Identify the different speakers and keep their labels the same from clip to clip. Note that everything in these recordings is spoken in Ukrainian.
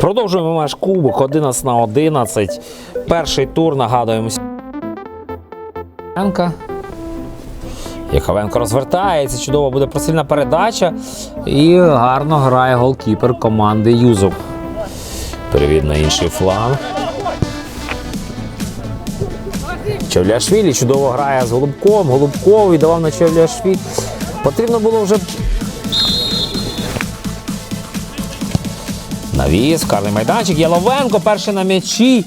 Speaker 1: Продовжуємо наш кубок 11 на 11. Перший тур нагадуємо. Яковенко розвертається, чудово буде просильна передача. І гарно грає голкіпер команди Юзов. Перевід на інший фланг. Чевляшвілі чудово грає з Голубком. Голубков віддавав на Чевляшвілі. Потрібно було вже Навіс, карний майданчик, Яловенко перший на м'ячі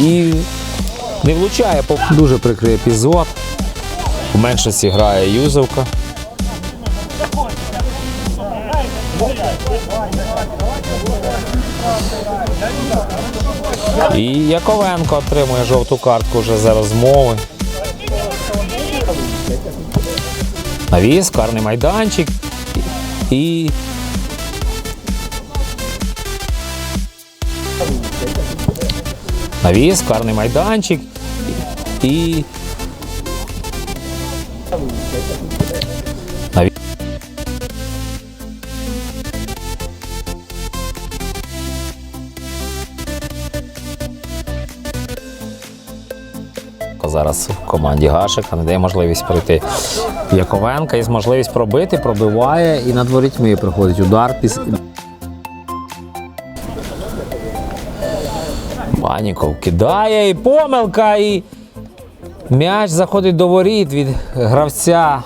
Speaker 1: і не влучає. Дуже прикрий епізод. У меншості грає Юзовка. І Яковенко отримує жовту картку вже за розмови. Навіс, карний майданчик. І Навіс, карний майданчик і. Зараз в команді Гашика не дає можливість пройти Яковенка з можливість пробити, пробиває і над ворітьми приходить удар. Піс... Баніков кидає і помилка, і м'яч заходить до воріт від гравця.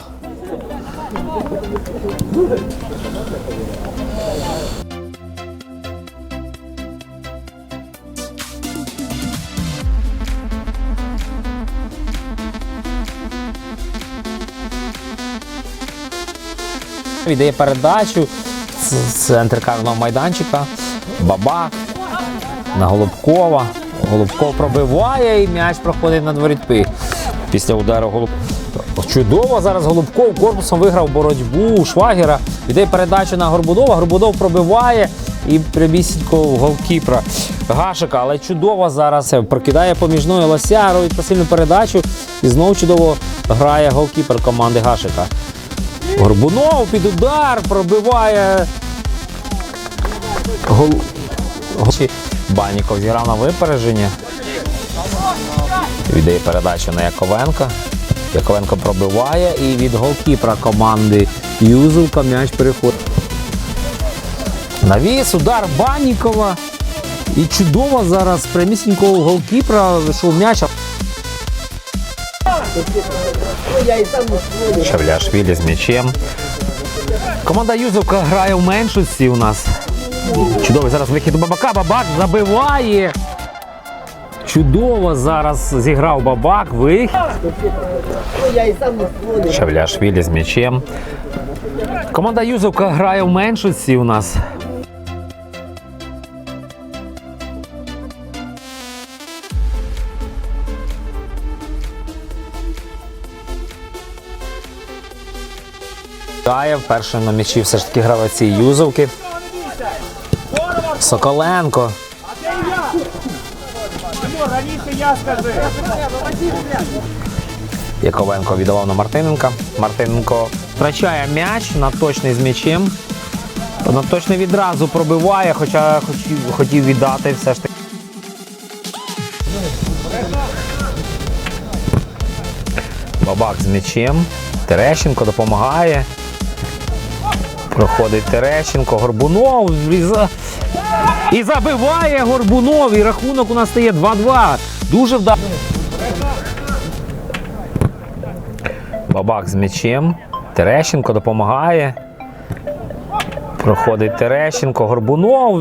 Speaker 1: Віддає передачу з центр карного майданчика. Бабак на Голубкова. Голубков пробиває і м'яч проходить над ворітьми. Після удару Голуб... Чудово зараз Голубков корпусом виграв боротьбу Швагера. Віддає передачу на Горбунова. Горбунов пробиває і прямісінько в голкіпра Гашика. Але чудово зараз прокидає поміж ною Лося, робить посильну передачу. І знову чудово грає голкіпер команди Гашика. Горбунов під удар пробиває. Гол... Баніков зіграв на випередження. Віддає передачу на Яковенка. Яковенко пробиває і від голкіпера команди Юзовка м'яч переходить. Навіс, удар Банікова. І чудово зараз прямісінького голкіпера вийшов м'яч. Шавляшвілі з м'ячем. Команда Юзовка грає в меншості у нас. Чудовий зараз вихід у Бабака. Бабак забиває. Чудово зараз зіграв Бабак. Вихід. Шавляшвілі з м'ячем. Команда Юзовка грає в меншості у нас. Грає перший на м'ячі все ж таки гравеці Юзовки. Соколенко. Яковенко віддавав на Мартиненка. Мартиненко втрачає м'яч на точний з м'ячем. На точний відразу пробиває, хоча хотів, хотів віддати все ж таки. Бабак з м'ячем. Терещенко допомагає. Проходить Терещенко, Горбунов і забиває Горбунов. І рахунок у нас стає 2-2. Дуже вдало. Бабак з м'ячем. Терещенко допомагає. Проходить Терещенко, Горбунов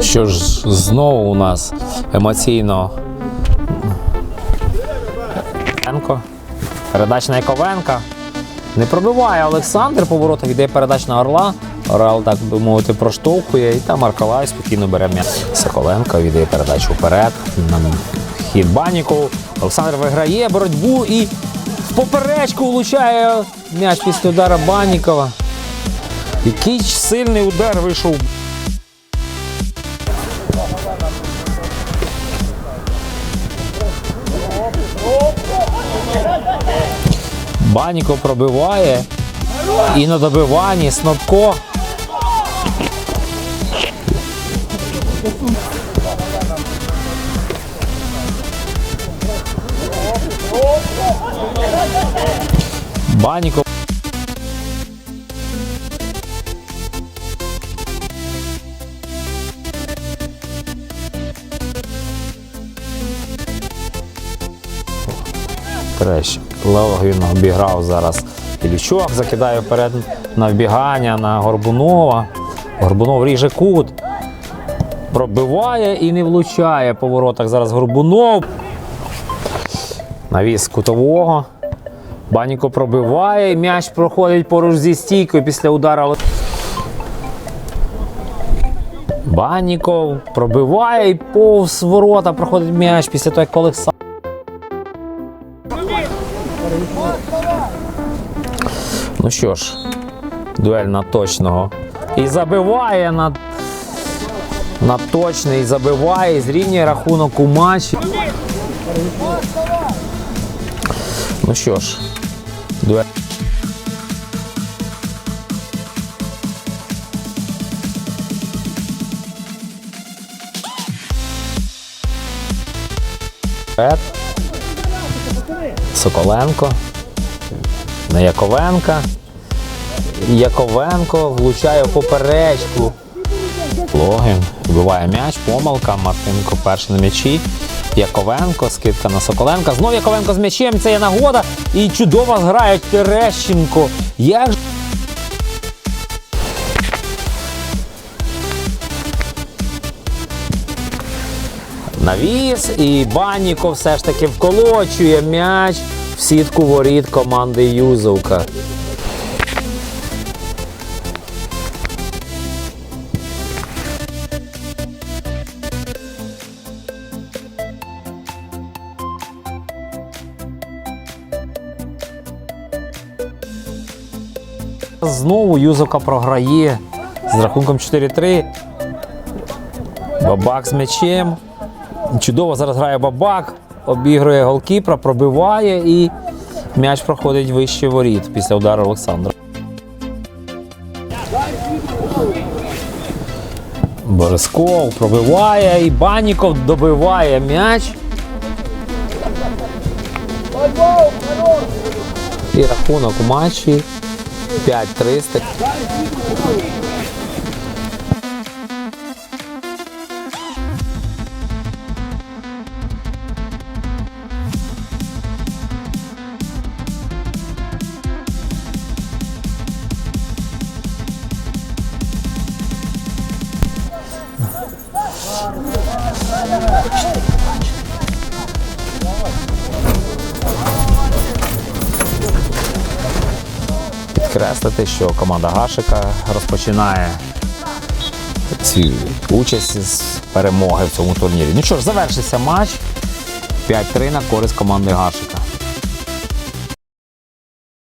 Speaker 1: Що ж, знову у нас емоційно. Яковенко. Передача на Яковенка. Не пробиває Олександр по воротах, йде передач на Орла. Орел, так би мовити, проштовхує, і там Маркалай спокійно бере м'яч. Соколенко віддає передачу вперед. На хід Баніку. Олександр виграє боротьбу і в поперечку влучає м'яч після удара Банікова. Який сильний удар вийшов Баніков пробиває. І на добиванні Снопко. Баніков. Він обіграв зараз Ілючок, закидає вперед на вбігання на Горбунова. Горбунов ріже кут. Пробиває і не влучає по воротах зараз Горбунов. Навіс кутового. Баніко пробиває, м'яч проходить поруч зі стійкою після удара. Баніков пробиває і повз ворота проходить м'яч після того, як Олександр. Ну що ж, дуель на точного. І забиває на, на точний, і забиває, і зрівнює рахунок у матчі. Ну що ж, дуель. Соколенко. На Яковенка. Яковенко влучає поперечку. Логін вбиває м'яч, помилка. Мартинко перший на м'ячі. Яковенко, скидка на Соколенка. Знов Яковенко з м'ячем. Це є нагода. І чудово грає Терещенко. Як ж- Навіс і Банніко все ж таки вколочує м'яч в сітку воріт команди Юзовка. Знову Юзовка програє з рахунком 4-3. Бабак з м'ячем. Чудово зараз грає бабак, обігрує голкіпра, пробиває і м'яч проходить вище воріт після удару Олександра. Борисков пробиває і Баніков добиває м'яч. І рахунок у матчі 5-3. Підкреслити, що команда Гашика розпочинає цю участь з перемоги в цьому турнірі. Ну що ж, завершився матч 5-3 на користь команди Гашика.